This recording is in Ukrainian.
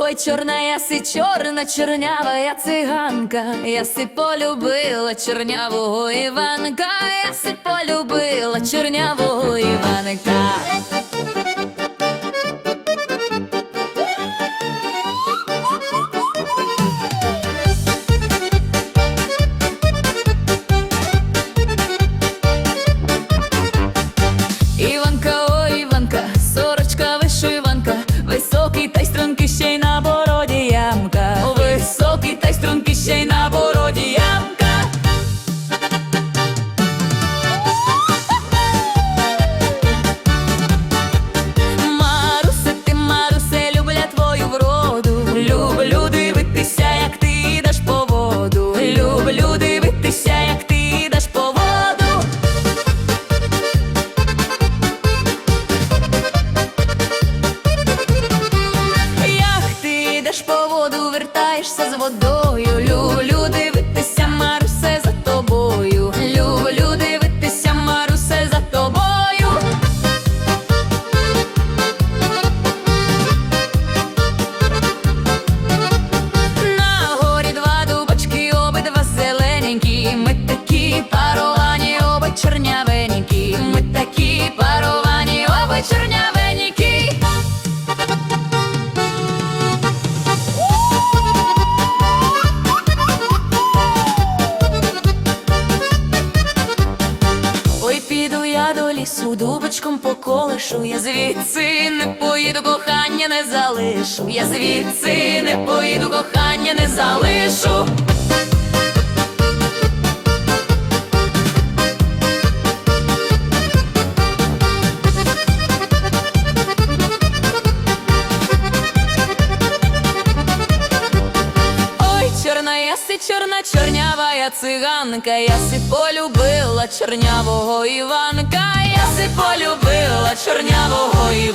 Ой, чорна яси, чорна, чорнява я циганка, я си полюбила чорнявого Іванка, я си полюбила чорнявого. Іванка, вертаєшся з До лісу, дубочком поколишу, я звідси не поїду, кохання не залишу, я звідси не поїду, кохання не залишу. Яси, чорна, чорнява я циганка, я си полюбила чорнявого Іванка, я си полюбила чорнявого Іванка.